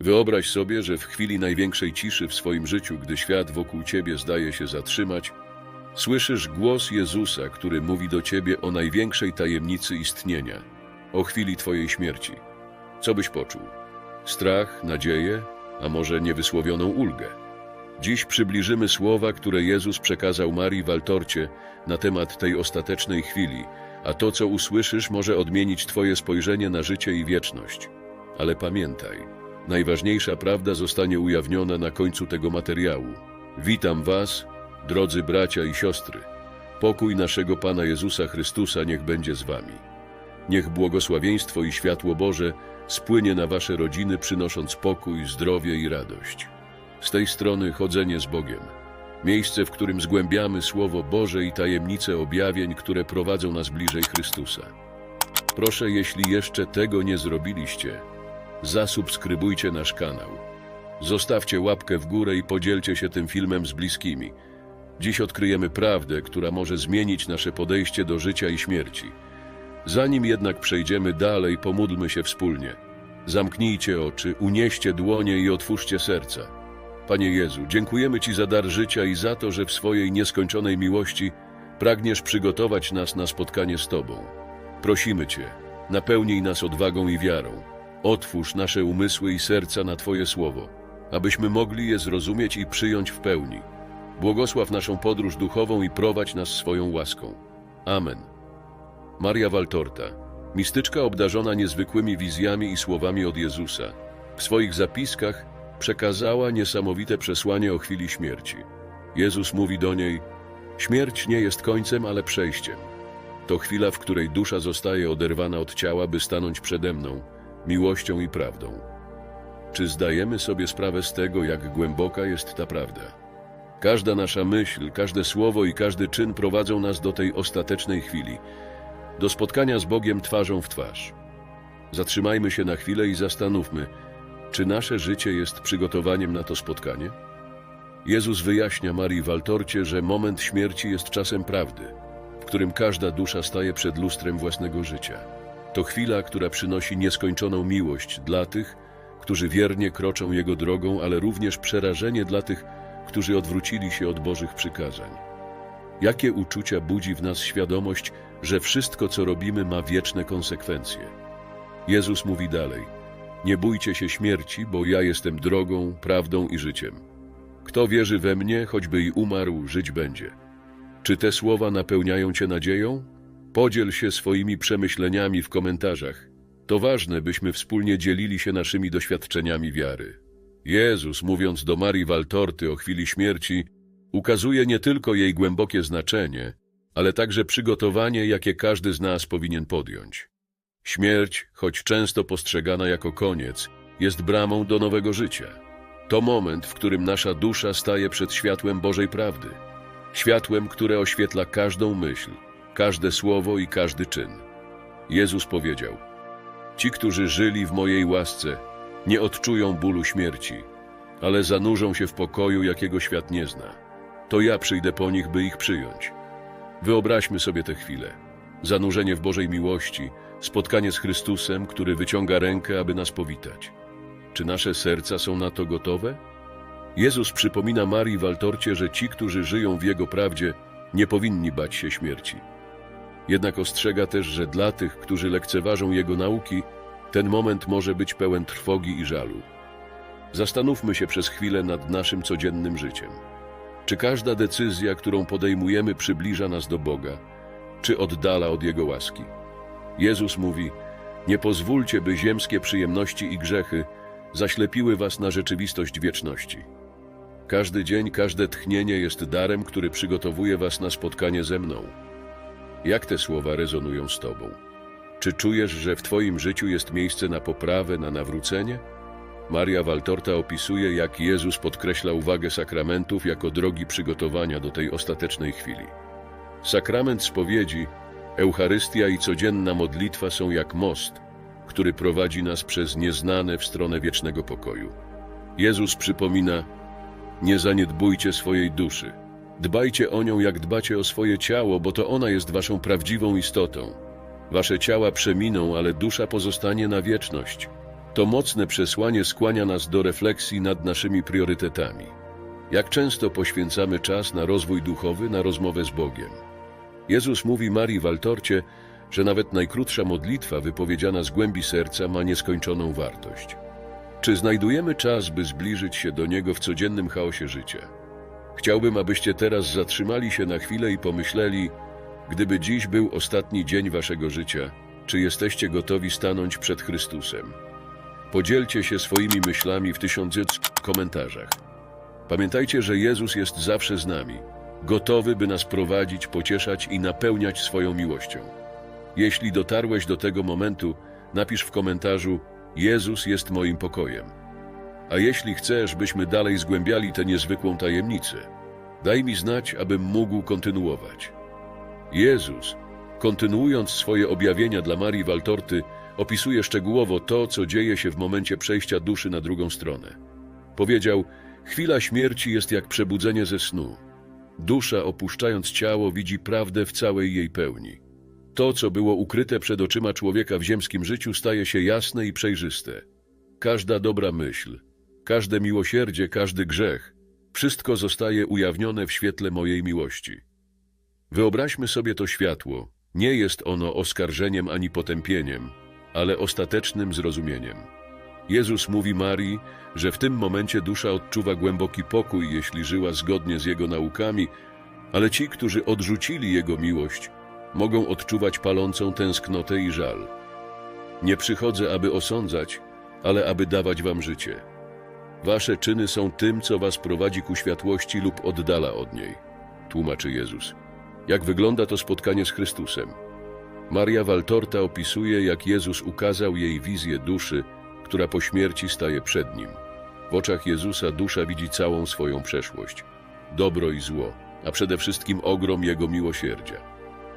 Wyobraź sobie, że w chwili największej ciszy w swoim życiu, gdy świat wokół ciebie zdaje się zatrzymać, słyszysz głos Jezusa, który mówi do ciebie o największej tajemnicy istnienia, o chwili twojej śmierci. Co byś poczuł? Strach, nadzieję, a może niewysłowioną ulgę? Dziś przybliżymy słowa, które Jezus przekazał Marii w Altorcie na temat tej ostatecznej chwili, a to, co usłyszysz, może odmienić Twoje spojrzenie na życie i wieczność. Ale pamiętaj, najważniejsza prawda zostanie ujawniona na końcu tego materiału. Witam Was, drodzy bracia i siostry. Pokój naszego Pana Jezusa Chrystusa niech będzie z Wami. Niech błogosławieństwo i światło Boże spłynie na Wasze rodziny, przynosząc pokój, zdrowie i radość. Z tej strony chodzenie z Bogiem. Miejsce, w którym zgłębiamy Słowo Boże i tajemnice objawień, które prowadzą nas bliżej Chrystusa. Proszę, jeśli jeszcze tego nie zrobiliście, zasubskrybujcie nasz kanał. Zostawcie łapkę w górę i podzielcie się tym filmem z bliskimi. Dziś odkryjemy prawdę, która może zmienić nasze podejście do życia i śmierci. Zanim jednak przejdziemy dalej, pomódlmy się wspólnie. Zamknijcie oczy, unieście dłonie i otwórzcie serca. Panie Jezu, dziękujemy Ci za dar życia i za to, że w swojej nieskończonej miłości pragniesz przygotować nas na spotkanie z Tobą. Prosimy Cię, napełnij nas odwagą i wiarą. Otwórz nasze umysły i serca na Twoje słowo, abyśmy mogli je zrozumieć i przyjąć w pełni. Błogosław naszą podróż duchową i prowadź nas swoją łaską. Amen. Maria Waltorta, mistyczka obdarzona niezwykłymi wizjami i słowami od Jezusa, w swoich zapiskach przekazała niesamowite przesłanie o chwili śmierci. Jezus mówi do niej: Śmierć nie jest końcem, ale przejściem. To chwila, w której dusza zostaje oderwana od ciała, by stanąć przede mną, miłością i prawdą. Czy zdajemy sobie sprawę z tego, jak głęboka jest ta prawda? Każda nasza myśl, każde słowo i każdy czyn prowadzą nas do tej ostatecznej chwili, do spotkania z Bogiem twarzą w twarz. Zatrzymajmy się na chwilę i zastanówmy, czy nasze życie jest przygotowaniem na to spotkanie? Jezus wyjaśnia Marii w Altorcie, że moment śmierci jest czasem prawdy, w którym każda dusza staje przed lustrem własnego życia. To chwila, która przynosi nieskończoną miłość dla tych, którzy wiernie kroczą Jego drogą, ale również przerażenie dla tych, którzy odwrócili się od Bożych przykazań. Jakie uczucia budzi w nas świadomość, że wszystko, co robimy, ma wieczne konsekwencje? Jezus mówi dalej – nie bójcie się śmierci, bo ja jestem drogą, prawdą i życiem. Kto wierzy we mnie, choćby i umarł, żyć będzie. Czy te słowa napełniają cię nadzieją? Podziel się swoimi przemyśleniami w komentarzach. To ważne, byśmy wspólnie dzielili się naszymi doświadczeniami wiary. Jezus, mówiąc do Marii Waltorty o chwili śmierci, ukazuje nie tylko jej głębokie znaczenie, ale także przygotowanie, jakie każdy z nas powinien podjąć. Śmierć, choć często postrzegana jako koniec, jest bramą do nowego życia. To moment, w którym nasza dusza staje przed światłem Bożej prawdy. Światłem, które oświetla każdą myśl, każde słowo i każdy czyn. Jezus powiedział: Ci, którzy żyli w mojej łasce, nie odczują bólu śmierci, ale zanurzą się w pokoju, jakiego świat nie zna. To ja przyjdę po nich, by ich przyjąć. Wyobraźmy sobie tę chwilę. Zanurzenie w Bożej miłości, spotkanie z Chrystusem, który wyciąga rękę, aby nas powitać. Czy nasze serca są na to gotowe? Jezus przypomina Marii w Altorcie, że ci, którzy żyją w Jego prawdzie, nie powinni bać się śmierci. Jednak ostrzega też, że dla tych, którzy lekceważą Jego nauki, ten moment może być pełen trwogi i żalu. Zastanówmy się przez chwilę nad naszym codziennym życiem. Czy każda decyzja, którą podejmujemy, przybliża nas do Boga, czy oddala od Jego łaski? Jezus mówi: Nie pozwólcie, by ziemskie przyjemności i grzechy zaślepiły was na rzeczywistość wieczności. Każdy dzień, każde tchnienie jest darem, który przygotowuje was na spotkanie ze mną. Jak te słowa rezonują z Tobą? Czy czujesz, że w Twoim życiu jest miejsce na poprawę, na nawrócenie? Maria Waltorta opisuje, jak Jezus podkreśla uwagę sakramentów jako drogi przygotowania do tej ostatecznej chwili. Sakrament spowiedzi Eucharystia i codzienna modlitwa są jak most, który prowadzi nas przez nieznane w stronę wiecznego pokoju. Jezus przypomina: Nie zaniedbujcie swojej duszy. Dbajcie o nią, jak dbacie o swoje ciało, bo to ona jest waszą prawdziwą istotą. Wasze ciała przeminą, ale dusza pozostanie na wieczność. To mocne przesłanie skłania nas do refleksji nad naszymi priorytetami. Jak często poświęcamy czas na rozwój duchowy, na rozmowę z Bogiem? Jezus mówi Marii Waltorcie, że nawet najkrótsza modlitwa wypowiedziana z głębi serca ma nieskończoną wartość. Czy znajdujemy czas, by zbliżyć się do Niego w codziennym chaosie życia? Chciałbym, abyście teraz zatrzymali się na chwilę i pomyśleli, gdyby dziś był ostatni dzień waszego życia, czy jesteście gotowi stanąć przed Chrystusem? Podzielcie się swoimi myślami w tysiącu komentarzach. Pamiętajcie, że Jezus jest zawsze z nami, gotowy, by nas prowadzić, pocieszać i napełniać swoją miłością. Jeśli dotarłeś do tego momentu, napisz w komentarzu: Jezus jest moim pokojem. A jeśli chcesz, byśmy dalej zgłębiali tę niezwykłą tajemnicę, daj mi znać, abym mógł kontynuować. Jezus, kontynuując swoje objawienia dla Marii Waltorty, opisuje szczegółowo to, co dzieje się w momencie przejścia duszy na drugą stronę. Powiedział: Chwila śmierci jest jak przebudzenie ze snu. Dusza, opuszczając ciało, widzi prawdę w całej jej pełni. To, co było ukryte przed oczyma człowieka w ziemskim życiu, staje się jasne i przejrzyste. Każda dobra myśl, każde miłosierdzie, każdy grzech, wszystko zostaje ujawnione w świetle mojej miłości. Wyobraźmy sobie to światło. Nie jest ono oskarżeniem ani potępieniem, ale ostatecznym zrozumieniem. Jezus mówi Marii, że w tym momencie dusza odczuwa głęboki pokój, jeśli żyła zgodnie z Jego naukami, ale ci, którzy odrzucili Jego miłość, mogą odczuwać palącą tęsknotę i żal. Nie przychodzę, aby osądzać, ale aby dawać wam życie. Wasze czyny są tym, co was prowadzi ku światłości lub oddala od niej, tłumaczy Jezus. Jak wygląda to spotkanie z Chrystusem? Maria Waltorta opisuje, jak Jezus ukazał jej wizję duszy, która po śmierci staje przed nim. W oczach Jezusa dusza widzi całą swoją przeszłość, dobro i zło, a przede wszystkim ogrom Jego miłosierdzia.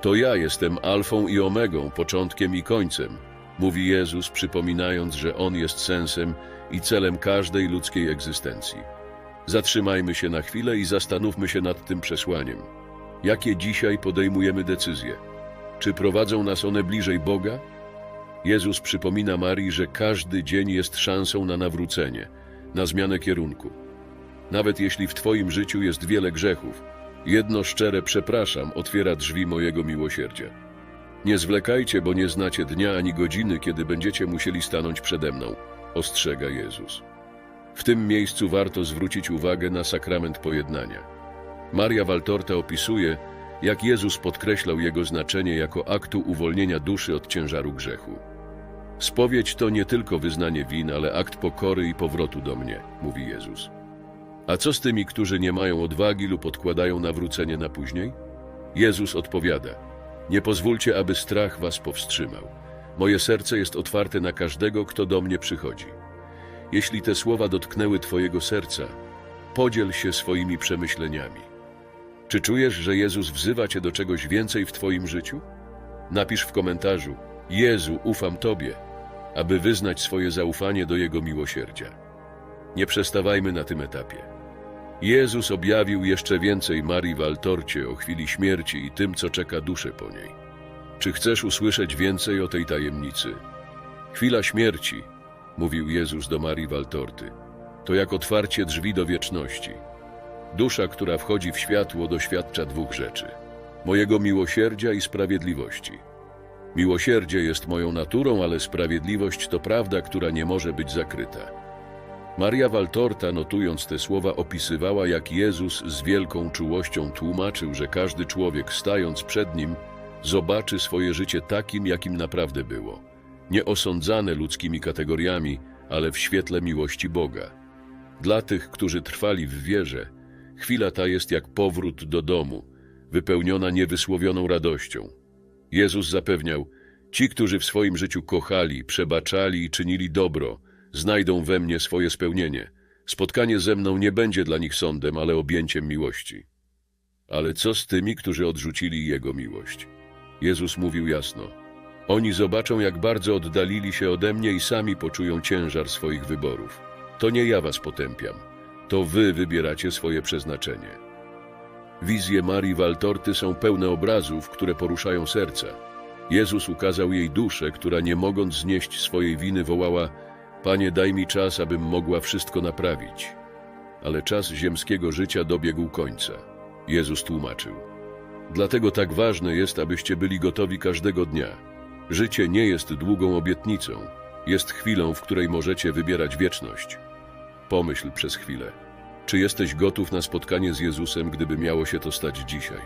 To ja jestem alfą i omegą, początkiem i końcem, mówi Jezus, przypominając, że On jest sensem i celem każdej ludzkiej egzystencji. Zatrzymajmy się na chwilę i zastanówmy się nad tym przesłaniem. Jakie dzisiaj podejmujemy decyzje? Czy prowadzą nas one bliżej Boga? Jezus przypomina Marii, że każdy dzień jest szansą na nawrócenie, na zmianę kierunku. Nawet jeśli w Twoim życiu jest wiele grzechów, jedno szczere przepraszam otwiera drzwi mojego miłosierdzia. Nie zwlekajcie, bo nie znacie dnia ani godziny, kiedy będziecie musieli stanąć przede mną, ostrzega Jezus. W tym miejscu warto zwrócić uwagę na sakrament pojednania. Maria Waltorta opisuje, jak Jezus podkreślał jego znaczenie jako aktu uwolnienia duszy od ciężaru grzechu. Spowiedź to nie tylko wyznanie win, ale akt pokory i powrotu do mnie, mówi Jezus. A co z tymi, którzy nie mają odwagi lub odkładają nawrócenie na później? Jezus odpowiada: Nie pozwólcie, aby strach was powstrzymał. Moje serce jest otwarte na każdego, kto do mnie przychodzi. Jeśli te słowa dotknęły Twojego serca, podziel się swoimi przemyśleniami. Czy czujesz, że Jezus wzywa Cię do czegoś więcej w Twoim życiu? Napisz w komentarzu: Jezu, ufam Tobie, aby wyznać swoje zaufanie do Jego miłosierdzia. Nie przestawajmy na tym etapie. Jezus objawił jeszcze więcej Marii Waltorcie o chwili śmierci i tym, co czeka duszę po niej. Czy chcesz usłyszeć więcej o tej tajemnicy? Chwila śmierci, mówił Jezus do Marii Waltorty, to jak otwarcie drzwi do wieczności. Dusza, która wchodzi w światło, doświadcza dwóch rzeczy: mojego miłosierdzia i sprawiedliwości. Miłosierdzie jest moją naturą, ale sprawiedliwość to prawda, która nie może być zakryta. Maria Waltorta, notując te słowa, opisywała, jak Jezus z wielką czułością tłumaczył, że każdy człowiek, stając przed nim, zobaczy swoje życie takim, jakim naprawdę było. Nie osądzane ludzkimi kategoriami, ale w świetle miłości Boga. Dla tych, którzy trwali w wierze, chwila ta jest jak powrót do domu, wypełniona niewysłowioną radością. Jezus zapewniał, ci, którzy w swoim życiu kochali, przebaczali i czynili dobro, znajdą we mnie swoje spełnienie. Spotkanie ze mną nie będzie dla nich sądem, ale objęciem miłości. Ale co z tymi, którzy odrzucili Jego miłość? Jezus mówił jasno. Oni zobaczą, jak bardzo oddalili się ode mnie i sami poczują ciężar swoich wyborów. To nie ja was potępiam. To wy wybieracie swoje przeznaczenie. Wizje Marii Waltorty są pełne obrazów, które poruszają serca. Jezus ukazał jej duszę, która nie mogąc znieść swojej winy wołała Panie, daj mi czas, abym mogła wszystko naprawić. Ale czas ziemskiego życia dobiegł końca. Jezus tłumaczył. Dlatego tak ważne jest, abyście byli gotowi każdego dnia. Życie nie jest długą obietnicą, jest chwilą, w której możecie wybierać wieczność. Pomyśl przez chwilę. Czy jesteś gotów na spotkanie z Jezusem, gdyby miało się to stać dzisiaj?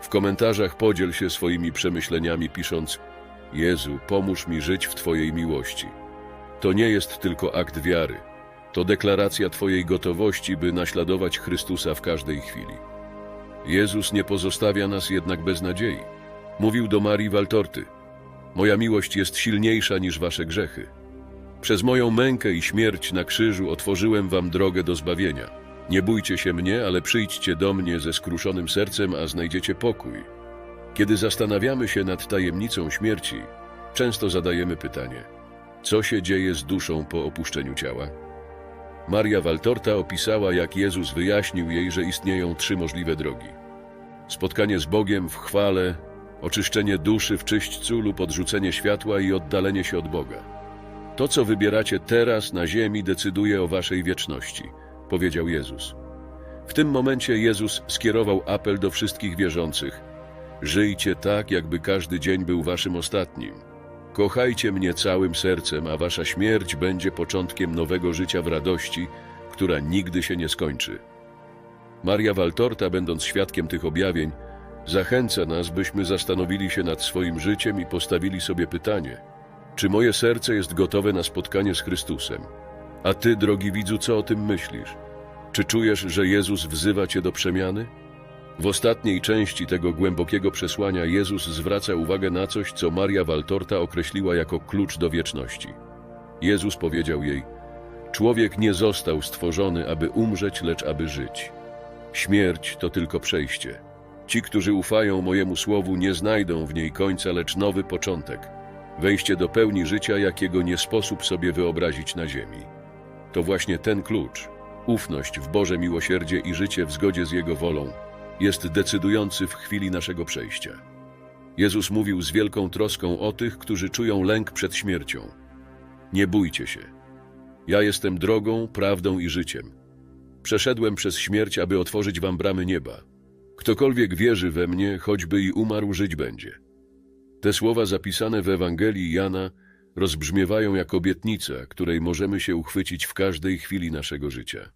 W komentarzach podziel się swoimi przemyśleniami, pisząc: Jezu, pomóż mi żyć w Twojej miłości. To nie jest tylko akt wiary, to deklaracja Twojej gotowości, by naśladować Chrystusa w każdej chwili. Jezus nie pozostawia nas jednak bez nadziei. Mówił do Marii Waltorty: Moja miłość jest silniejsza niż Wasze grzechy. Przez moją mękę i śmierć na krzyżu otworzyłem Wam drogę do zbawienia. Nie bójcie się mnie, ale przyjdźcie do mnie ze skruszonym sercem, a znajdziecie pokój. Kiedy zastanawiamy się nad tajemnicą śmierci, często zadajemy pytanie: co się dzieje z duszą po opuszczeniu ciała? Maria Waltorta opisała, jak Jezus wyjaśnił jej, że istnieją trzy możliwe drogi: spotkanie z Bogiem w chwale, oczyszczenie duszy w czyśćcu lub odrzucenie światła i oddalenie się od Boga. To, co wybieracie teraz na ziemi, decyduje o waszej wieczności, powiedział Jezus. W tym momencie Jezus skierował apel do wszystkich wierzących: Żyjcie tak, jakby każdy dzień był waszym ostatnim. Kochajcie mnie całym sercem, a wasza śmierć będzie początkiem nowego życia w radości, która nigdy się nie skończy. Maria Waltorta, będąc świadkiem tych objawień, zachęca nas, byśmy zastanowili się nad swoim życiem i postawili sobie pytanie: czy moje serce jest gotowe na spotkanie z Chrystusem? A ty, drogi widzu, co o tym myślisz? Czy czujesz, że Jezus wzywa cię do przemiany? W ostatniej części tego głębokiego przesłania Jezus zwraca uwagę na coś, co Maria Waltorta określiła jako klucz do wieczności. Jezus powiedział jej: Człowiek nie został stworzony, aby umrzeć, lecz aby żyć. Śmierć to tylko przejście. Ci, którzy ufają mojemu słowu, nie znajdą w niej końca, lecz nowy początek. Wejście do pełni życia, jakiego nie sposób sobie wyobrazić na ziemi. To właśnie ten klucz, ufność w Boże miłosierdzie i życie w zgodzie z Jego wolą, jest decydujący w chwili naszego przejścia. Jezus mówił z wielką troską o tych, którzy czują lęk przed śmiercią. Nie bójcie się. Ja jestem drogą, prawdą i życiem. Przeszedłem przez śmierć, aby otworzyć wam bramy nieba. Ktokolwiek wierzy we mnie, choćby i umarł, żyć będzie. Te słowa zapisane w Ewangelii Jana rozbrzmiewają jak obietnica, której możemy się uchwycić w każdej chwili naszego życia.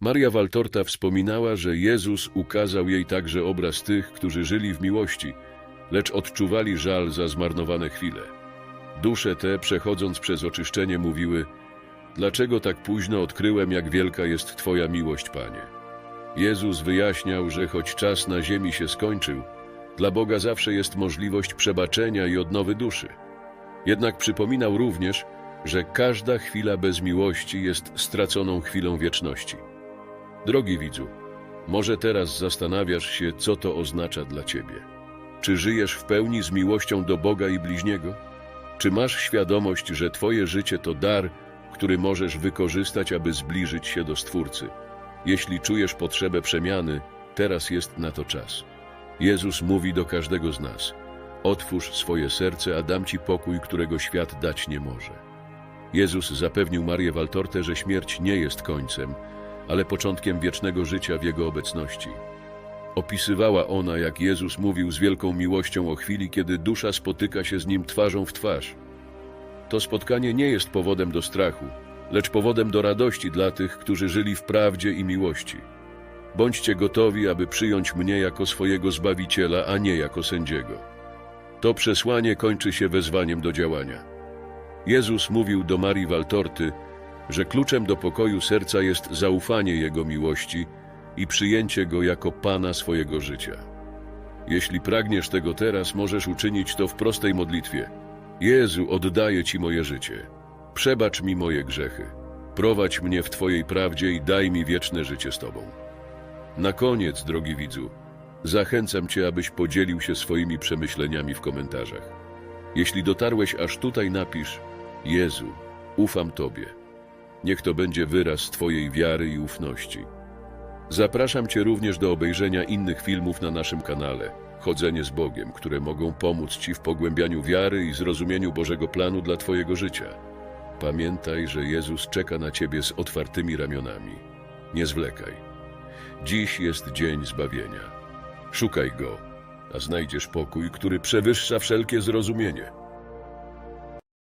Maria Waltorta wspominała, że Jezus ukazał jej także obraz tych, którzy żyli w miłości, lecz odczuwali żal za zmarnowane chwile. Dusze te, przechodząc przez oczyszczenie, mówiły: Dlaczego tak późno odkryłem, jak wielka jest Twoja miłość, Panie? Jezus wyjaśniał, że choć czas na ziemi się skończył, dla Boga zawsze jest możliwość przebaczenia i odnowy duszy. Jednak przypominał również, że każda chwila bez miłości jest straconą chwilą wieczności. Drogi widzu, może teraz zastanawiasz się, co to oznacza dla ciebie. Czy żyjesz w pełni z miłością do Boga i bliźniego? Czy masz świadomość, że twoje życie to dar, który możesz wykorzystać, aby zbliżyć się do Stwórcy? Jeśli czujesz potrzebę przemiany, teraz jest na to czas. Jezus mówi do każdego z nas: Otwórz swoje serce, a dam ci pokój, którego świat dać nie może. Jezus zapewnił Marię Waltortę, że śmierć nie jest końcem, ale początkiem wiecznego życia w Jego obecności. Opisywała ona, jak Jezus mówił z wielką miłością o chwili, kiedy dusza spotyka się z Nim twarzą w twarz. To spotkanie nie jest powodem do strachu, lecz powodem do radości dla tych, którzy żyli w prawdzie i miłości. Bądźcie gotowi, aby przyjąć mnie jako swojego Zbawiciela, a nie jako sędziego. To przesłanie kończy się wezwaniem do działania. Jezus mówił do Marii Waltorty, że kluczem do pokoju serca jest zaufanie Jego miłości i przyjęcie Go jako Pana swojego życia. Jeśli pragniesz tego teraz, możesz uczynić to w prostej modlitwie. Jezu, oddaję Ci moje życie. Przebacz mi moje grzechy. Prowadź mnie w Twojej prawdzie i daj mi wieczne życie z Tobą. Na koniec, drogi widzu, zachęcam Cię, abyś podzielił się swoimi przemyśleniami w komentarzach. Jeśli dotarłeś aż tutaj, napisz: Jezu, ufam Tobie. Niech to będzie wyraz Twojej wiary i ufności. Zapraszam Cię również do obejrzenia innych filmów na naszym kanale Chodzenie z Bogiem, które mogą pomóc Ci w pogłębianiu wiary i zrozumieniu Bożego planu dla Twojego życia. Pamiętaj, że Jezus czeka na ciebie z otwartymi ramionami. Nie zwlekaj. Dziś jest dzień zbawienia. Szukaj go, a znajdziesz pokój, który przewyższa wszelkie zrozumienie.